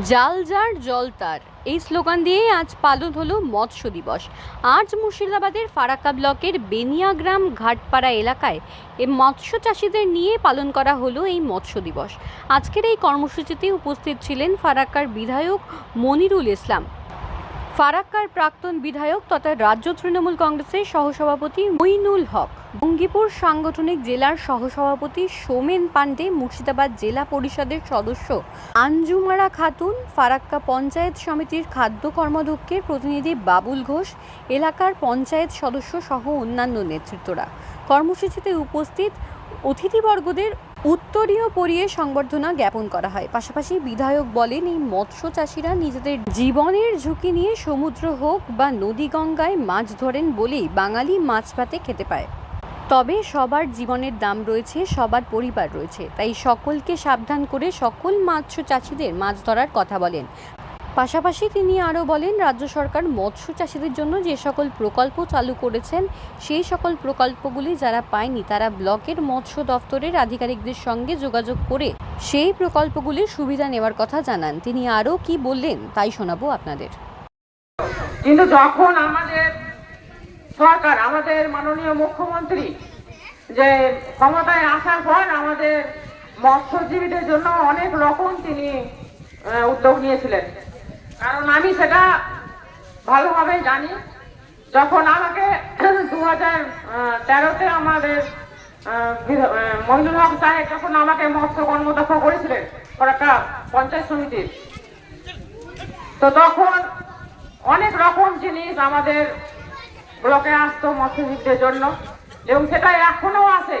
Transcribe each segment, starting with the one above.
জাল যার, জল তার। এই স্লোগান দিয়েই আজ পালন হলো মৎস্য দিবস। আজ মুর্শিদাবাদের ফারাক্কা ব্লকের বেনিয়াগ্রাম ঘাটপাড়া এলাকায় এ মৎস্য চাষিদের নিয়ে পালন করা হলো এই মৎস্য দিবস। আজকের এই কর্মসূচিতে উপস্থিত ছিলেন ফারাক্কার বিধায়ক মনিরুল ইসলাম। ফারাক্কার প্রাক্তন বিধায়ক তথা রাজ্য তৃণমূল কংগ্রেসের সহসভাপতি মইনুল হক। বঙ্গীপুর সাংগঠনিক জেলার সহসভাপতি সোমেন পান্ডে মুর্শিদাবাদ জেলা পরিষদের সদস্য আঞ্জুমারা খাতুন, ফারাক্কা পঞ্চায়েত সমিতির খাদ্য কর্মাধ্যক্ষের প্রতিনিধি বাবুল ঘোষ, এলাকার পঞ্চায়েত সদস্য সহ অন্যান্য নেতৃত্বরা। কর্মসূচিতে উপস্থিত অতিথিবর্গদের উত্তরীয় পরিয়ে সংবর্ধনা জ্ঞাপন করা হয়। পাশাপাশি বিধায়ক বলেন, এই মৎস্য চাষিরা নিজেদের জীবনের ঝুঁকি নিয়ে সমুদ্র হোক বা নদী গঙ্গায় মাছ ধরেন বলেই বাঙালি মাছ ভাতে খেতে পায়। তবে সবার জীবনের দাম রয়েছে, সবার পরিবার রয়েছে। তাই সকলকে সাবধান করে সকল মৎস্য চাষিদের মাছ ধরার কথা বলেন। পাশাপাশি তিনি আরও বলেন, রাজ্য সরকার মৎস্য চাষিদের জন্য যে সকল প্রকল্প চালু করেছেন, সেই সকল প্রকল্পগুলি যারা পায়নি, তারা ব্লকের মৎস্য দফতরের আধিকারিকদের সঙ্গে যোগাযোগ করে সেই প্রকল্পগুলির সুবিধা নেওয়ার কথা জানান। তিনি আরও কি বললেন, তাই শোনাবো আপনাদের। কিন্তু যখন আমাদের সরকার, আমাদের মাননীয় মুখ্যমন্ত্রী যে ক্ষমতায় আসার পর আমাদের মৎস্যজীবীদের জন্য অনেক রকম তিনি উদ্যোগ নিয়েছিলেন। কারণ আমি সেটা ভালোভাবে জানি। যখন আমাকে দু হাজার তেরোতে আমাদের মহিনুল হক সাহেব যখন আমাকে মৎস্য কর্মদক্ষ করেছিলেন একটা পঞ্চায়েত সমিতির, তো তখন অনেক রকম জিনিস আমাদের ব্লকে আসতো মৎস্যজীবীদের জন্য, এবং সেটা এখনও আছে।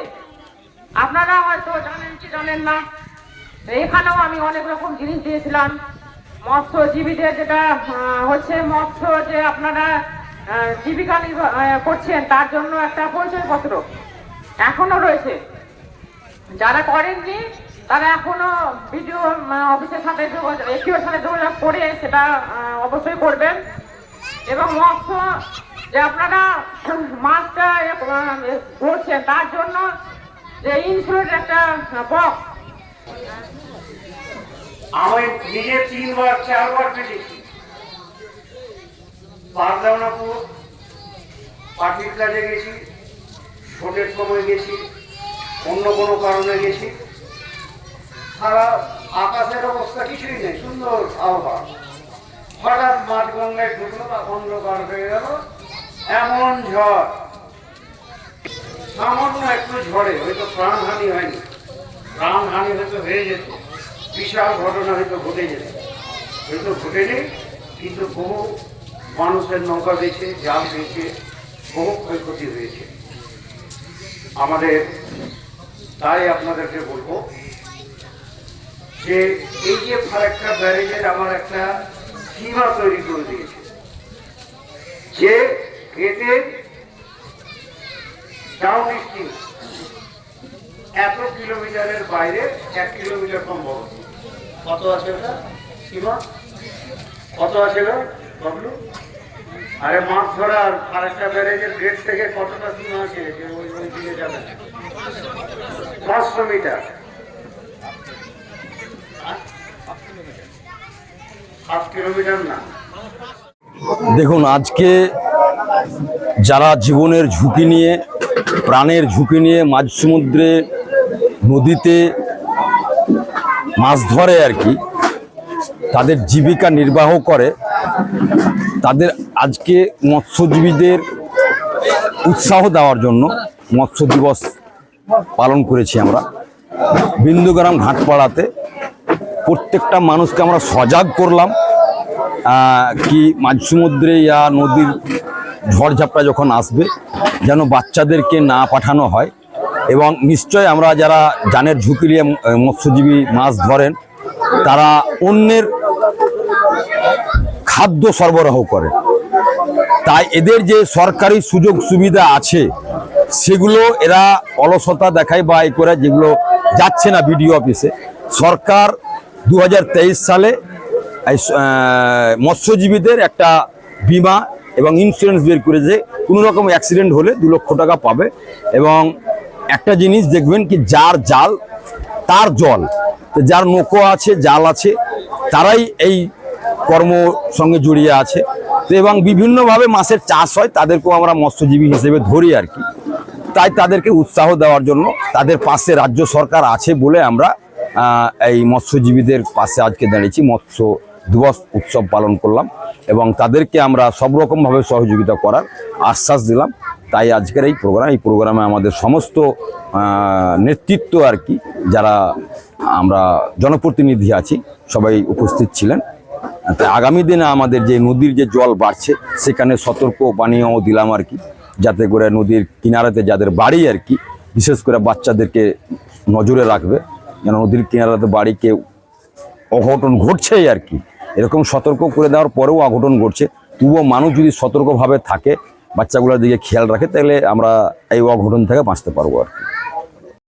আপনারা হয়তো জানেন কি জানেন না, এখানেও আমি অনেক রকম জিনিস দিয়েছিলাম। মৎস্যজীবীদের যেটা হচ্ছে মৎস্য যে আপনারা জীবিকা করছেন, তার জন্য একটা পরিচয়পত্র এখনও রয়েছে। যারা করেননি, তারা এখনও ভিডিও অফিসের সাথে এসিওর সাথে যোগাযোগ করে সেটা অবশ্যই করবেন। এবং মৎস্য যে আপনারা মাছটা ধরছেন, তার জন্য যে ইন্স্যুরেন্স একটা বক্স আমি নিজে তিনবার, চারবার পেটেছি বাগদাওনাপুর পার্টির কাজে গেছি ভোটের সময় গেছি, অন্য কোনো কারণে গেছি। সারা আকাশের অবস্থা কিছুই নেই, সুন্দর আবহাওয়া হঠাৎ মাঠ গঙ্গায় ঢুকলো বা অন্ধকার হয়ে গেল। এমন ঝড়। সামান্য একটু ঝড়ে, হয়তো প্রাণহানি হয়নি। প্রাণহানি হয়তো হয়ে যেত, বিশাল ঘটনা হয়তো ঘটে যেত। হয়তো ঘটেনি, কিন্তু বহু মানুষের নৌকা গেছে জাল গেছে বহু ক্ষয়ক্ষতি হয়েছে। আমাদের, তাই আপনাদেরকে বলব যে, এই যে ফারাক্কা ব্যারেজের আমার একটা সীমা তৈরি করে দিয়েছে। যে গেটে ডাউন স্ট্রিম এত কিলোমিটারের বাইরে এক কিলোমিটার বড়। কত আছে ওটা? সীমা? কত আছে বাবলু? আরে মাছ ধরার আরেকটা ব্যারেজের গেট থেকে কতটা সীমা আছে? যে ওই ওই দিকে যাবে। পাঁচশো মিটার। সাত কিলোমিটার না। দেখুন, আজকে যারা জীবনের ঝুঁকি নিয়ে, প্রাণের ঝুঁকি নিয়ে মাঝ সমুদ্রে, নদীতে মাছ ধরে আর কি, তাদের জীবিকা নির্বাহ করে, তাদের আজকে মৎস্যজীবীদের উৎসাহ দেওয়ার জন্য মৎস্য দিবস পালন করেছি আমরা। বিন্দুগ্রাম ঘাটপাড়াতে প্রত্যেকটা মানুষকে আমরা সজাগ করলাম কি মাঝ সমুদ্রে ইয়া নদীর ঝড়ঝাপটা যখন আসবে, যেন বাচ্চাদেরকে না পাঠানো হয়। এবং নিশ্চয় আমরা যারা জানের ঝুঁকি নিয়ে মৎস্যজীবী মাছ ধরেন, তারা অন্যের খাদ্য সরবরাহ করে। তাই এদের যে সরকারি সুযোগ সুবিধা আছে, সেগুলো এরা অলসতা দেখায় বা এ করে যেগুলো যাচ্ছে না বিডিও অফিসে। সরকার দু হাজার তেইশ সালে মৎস্যজীবীদের একটা বিমা এবং ইন্স্যুরেন্স বের করেছে কোনো রকম অ্যাক্সিডেন্ট হলে দু লক্ষ টাকা পাবে। এবং একটা জিনিস দেখবেন কি, যার জাল, তার জল যার নৌকো আছে, জাল আছে, তারাই এই কর্ম সঙ্গে জড়িয়ে আছে। তো এবং বিভিন্নভাবে মাছের চাষ হয়, তাদেরকেও আমরা মৎস্যজীবী হিসেবে ধরি আর কি। তাই তাদেরকে উৎসাহ দেওয়ার জন্য তাদের পাশে রাজ্য সরকার আছে বলে আমরা এই মৎস্যজীবীদের পাশে আজকে দাঁড়িয়েছি, মৎস্য দিবস উৎসব পালন করলাম এবং তাদেরকে আমরা সব রকমভাবে সহযোগিতা করার আশ্বাস দিলাম। তাই আজকের এই প্রোগ্রাম এই প্রোগ্রামে আমাদের সমস্ত নেতৃত্ব আর কি, যারা আমরা জনপ্রতিনিধি আছি, সবাই উপস্থিত ছিলেন। তাই আগামী দিনে আমাদের যে নদীর যে জল বাড়ছে, সেখানে সতর্ক পানীয়ও দিলাম আর কি, যাতে করে নদীর কিনারাতে যাদের বাড়ি আর কি, বিশেষ করে বাচ্চাদেরকে নজরে রাখবে, যেন নদীর কিনারাতে বাড়ি কেউ অঘটন ঘটছেই আর কি। এরকম সতর্ক করে দেওয়ার পরেও অঘটন ঘটছে। তবুও মানুষ যদি সতর্কভাবে থাকে, বাচ্চাগুলোর দিকে খেয়াল রাখে, তাহলে আমরা এই অঘটন থেকে বাঁচতে পারব আর কি।